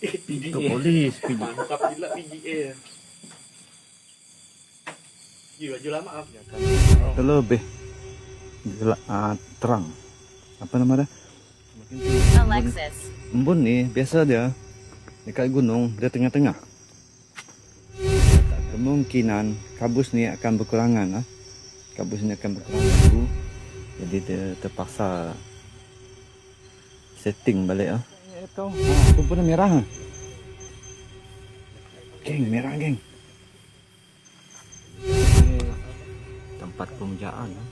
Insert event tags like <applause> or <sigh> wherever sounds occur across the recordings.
Ke polis PDA. Mantap gila PGA. Ya, baju lama ah. Terlebih gelap ah, terang. Apa nama dia? Alexis. Embun ni biasa dia dekat gunung dia tengah-tengah. Tak Kemungkinan kabus ni akan berkurangan lah. Kabus ni akan berkurangan dulu. Jadi dia terpaksa setting balik lah. Kau, aku pun merah. ah. Geng, merah geng. Tempat pemujaan lah.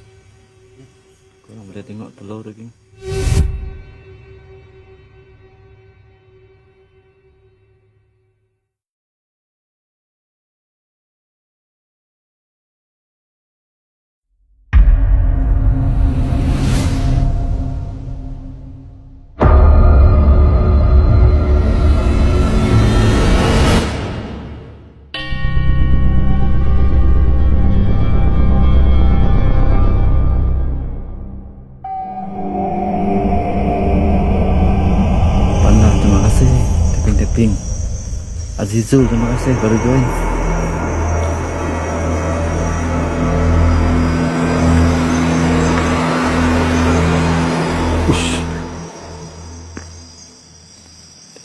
Korang boleh tengok telur geng. Kasih Tapping-tapping Azizul terima kasih. Baru join. Ush.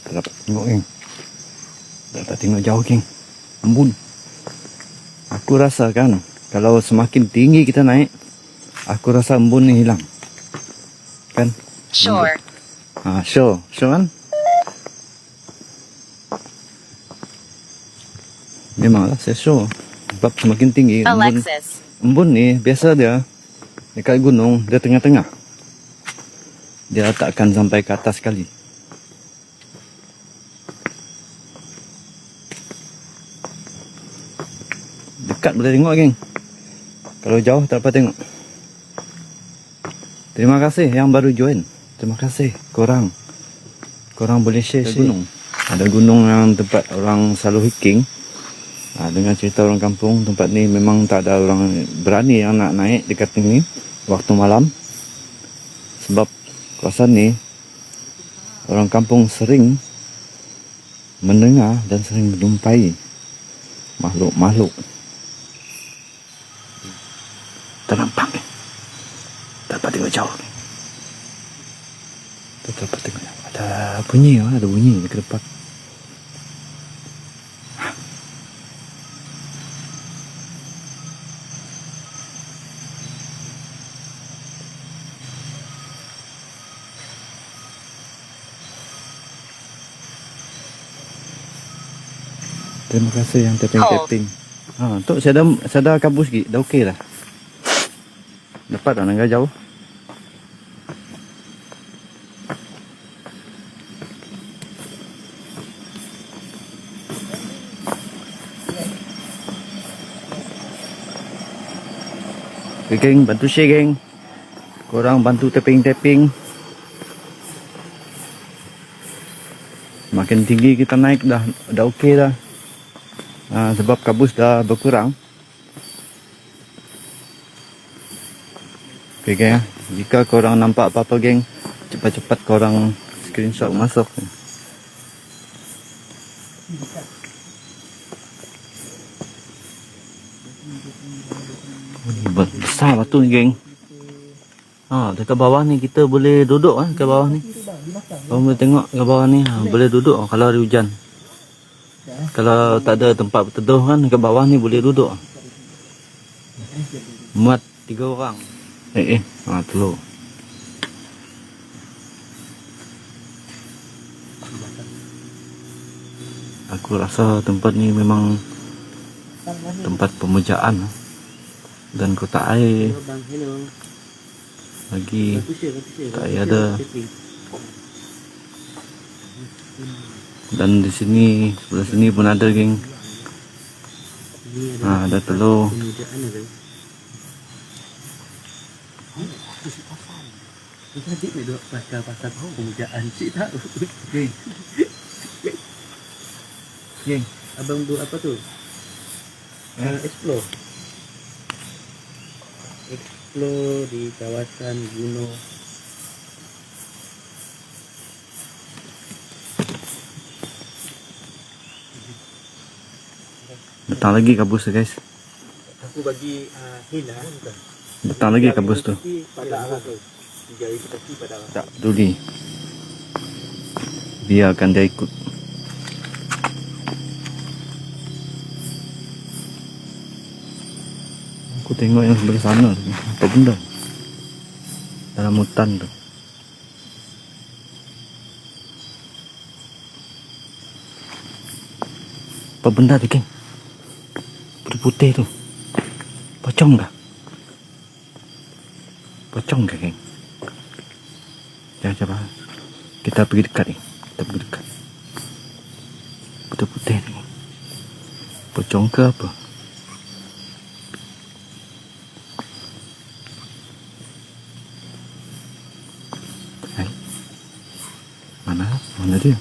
Tak dapat tengok geng Tak dapat tengok jauh geng Embun Aku rasa kan Kalau semakin tinggi kita naik Aku rasa embun ni hilang. Kan? Sure. Ah, sure. Sure kan? Memanglah saya sure. Sebab semakin tinggi embun, Alexis. embun ni biasa dia dekat gunung dia tengah-tengah. Dia tak akan sampai ke atas sekali. Dekat boleh tengok geng. Kalau jauh tak dapat tengok. Terima kasih yang baru join. Terima kasih korang. Korang boleh share share. Gunung. Ada gunung yang tempat orang selalu hiking. Ha, dengan cerita orang kampung, tempat ni memang tak ada orang berani yang nak naik dekat sini waktu malam. Sebab kawasan ni orang kampung sering mendengar dan sering menjumpai makhluk-makhluk. Ni. Tak dapat tengok jauh. Tak dapat tengok. Ada bunyi ada bunyi dekat depan. Terima kasih yang tapping-tapping. Ha, Tok saya dah, saya dah kabus sikit. Dah okey dah. Dapat dah nangga jauh. Okay, geng, bantu share geng. Korang bantu tapping-tapping. Makin tinggi kita naik dah dah okey dah. Ha, sebab kabus dah berkurang. Okay geng, ah. jika korang nampak apa-apa geng, cepat-cepat korang screenshot masuk. Oh, besar batu ni geng. Ha, dekat bawah ni kita boleh duduk ah ke bawah ni. Korang boleh tengok ke bawah ni, ha, boleh duduk kalau ada hujan. Kalau tak ada tempat berteduh kan dekat bawah ni boleh duduk. Muat tiga orang. Eh eh, ha telur. Aku rasa tempat ni memang tempat pemujaan dan kota air lagi tak ada dan di sini sebelah sini pun ada geng ha, ada telur pemujaan cik tahu. Geng. Geng, abang buat apa tu? Uh, explore. Explore di kawasan gunung Datang lagi kabus tu guys. Aku bagi uh, Hina bukan. Datang lagi kabus tu. Pada arah tu. Tiga ribu kaki pada arah. Tak peduli. Biarkan dia ikut. Aku tengok yang sebelah sana tu. Apa benda? Dalam hutan tu. Apa benda tu, geng? Putih-putih tu. Pocong kah? Pocong kah, geng? Jangan coba. Kita pergi dekat ni. Kita pergi dekat. Putih-putih ni. Pocong ke apa? Mana? Mana dia?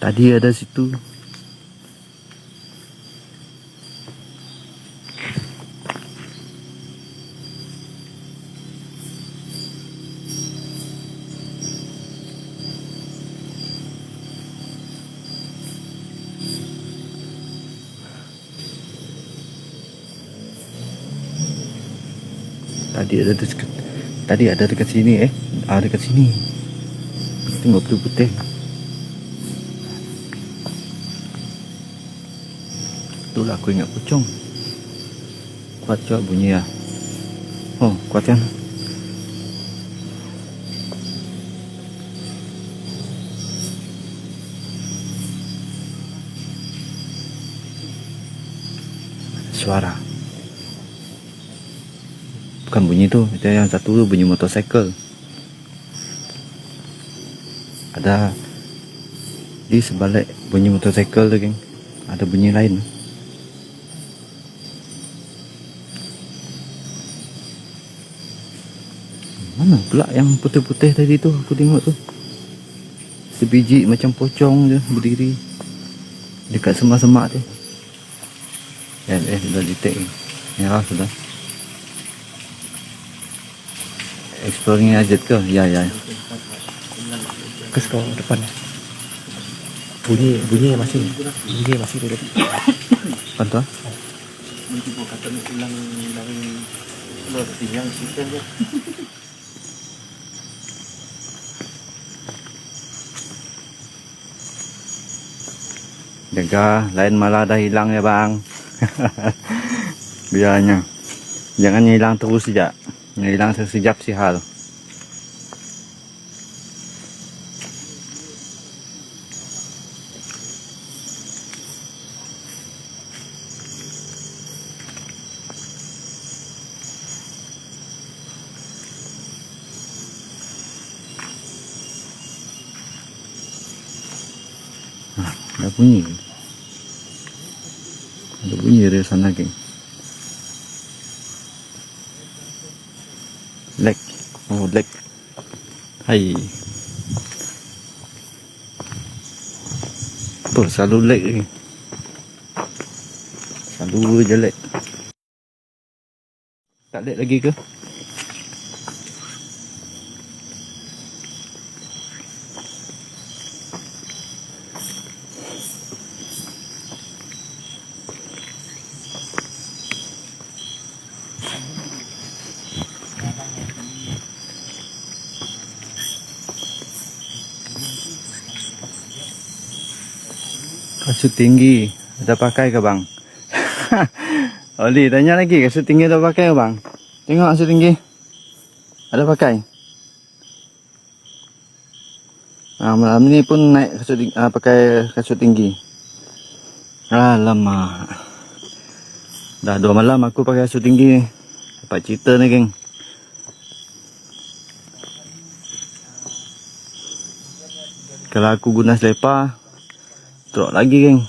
Tadi ada situ. Tadi ada dekat Tadi ada dekat sini eh. Ah dekat sini. Tengok putih-putih. Itulah aku ingat pocong. Kuat cuak bunyi ya. Oh, kuat kan? Suara. Bukan bunyi tu Itu yang satu tu bunyi motorcycle. Ada Di sebalik bunyi motorcycle tu geng. Ada bunyi lain. Mana pula yang putih-putih tadi tu Aku tengok tu? Sebiji macam pocong je Berdiri Dekat semak-semak tu. Eh, eh, sudah detect ni. Merah sudah Exploring aja ke? Ya, ya. Ke sekolah depan. Bunyi bunyi masih bunyi masih tu? ah? Mencuba kata nak ulang dari luar tinggal situ je. Jaga, lain malah dah hilang ya bang. <laughs> Biarnya. Jangan hilang terus saja. Hilang sesejap si hal. Ah, Ada bunyi. Ada bunyi dari sana geng. Lag. Oh, lag. Hai. Apa selalu lag ni? Selalu je lag. Tak lag lagi ke? Kasut tinggi. Ada pakai ke bang? <laughs> Oli tanya lagi. Kasut tinggi ada pakai ke bang? Tengok kasut tinggi. Ada pakai? Ah, malam ni pun naik kasut tinggi, ah, pakai kasut tinggi. Alamak. Dah dua malam aku pakai kasut tinggi. Ni Dapat cerita ni geng. Kalau aku guna selipar Teruk lagi geng